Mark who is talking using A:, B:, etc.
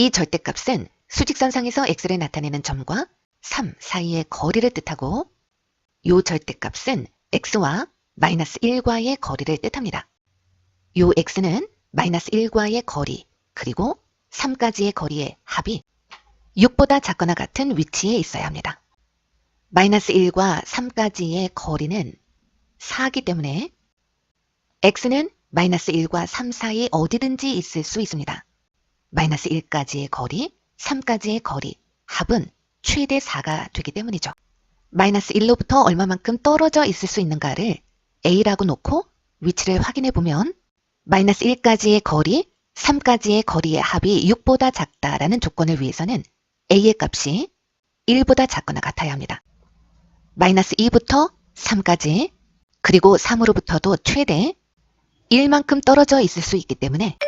A: 이 절대값은 수직선상에서 x를 나타내는 점과 3 사이의 거리를 뜻하고 요 절대값은 x와 마이너스 1과의 거리를 뜻합니다. 요 x는 마이너스 1과의 거리 그리고 3까지의 거리의 합이 6보다 작거나 같은 위치에 있어야 합니다. 마이너스 1과 3까지의 거리는 4기 때문에 x는 마이너스 1과 3 사이 어디든지 있을 수 있습니다. 마이너스 1까지의 거리, 3까지의 거리, 합은 최대 4가 되기 때문이죠. 마이너스 1로부터 얼마만큼 떨어져 있을 수 있는가를 a라고 놓고 위치를 확인해 보면 마이너스 1까지의 거리, 3까지의 거리의 합이 6보다 작다라는 조건을 위해서는 a의 값이 1보다 작거나 같아야 합니다. 마이너스 2부터 3까지 그리고 3으로부터도 최대 1만큼 떨어져 있을 수 있기 때문에